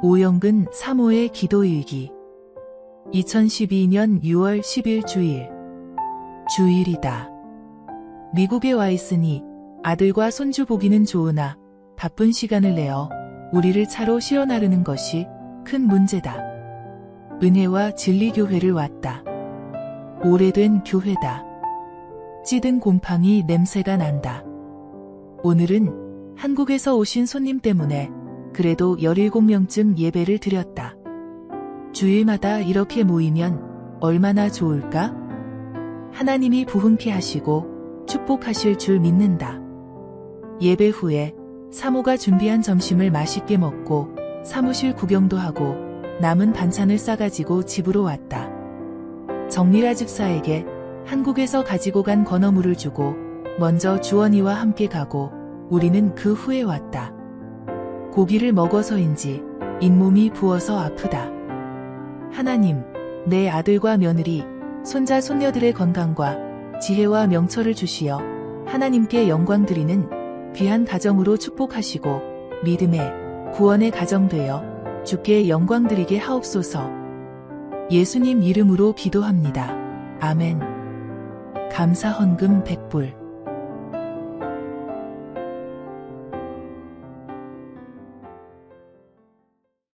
오영근 사모의 기도일기 2012년 6월 10일 주일 주일이다. 미국에 와 있으니 아들과 손주 보기는 좋으나 바쁜 시간을 내어 우리를 차로 실어 나르는 것이 큰 문제다. 은혜와 진리교회를 왔다. 오래된 교회다. 찌든 곰팡이 냄새가 난다. 오늘은 한국에서 오신 손님 때문에 그래도 17명쯤 예배를 드렸다. 주일마다 이렇게 모이면 얼마나 좋을까? 하나님이 부흥케 하시고 축복하실 줄 믿는다. 예배 후에 사모가 준비한 점심을 맛있게 먹고 사무실 구경도 하고 남은 반찬을 싸가지고 집으로 왔다. 정미라 집사에게 한국에서 가지고 간 건어물을 주고 먼저 주원이와 함께 가고 우리는 그 후에 왔다. 고기를 먹어서인지 잇몸이 부어서 아프다. 하나님, 내 아들과 며느리, 손자 손녀들의 건강과 지혜와 명철을 주시어 하나님께 영광 드리는 귀한 가정으로 축복하시고 믿음의 구원의 가정 되어 주께 영광 드리게 하옵소서. 예수님 이름으로 기도합니다. 아멘. 감사 헌금 100불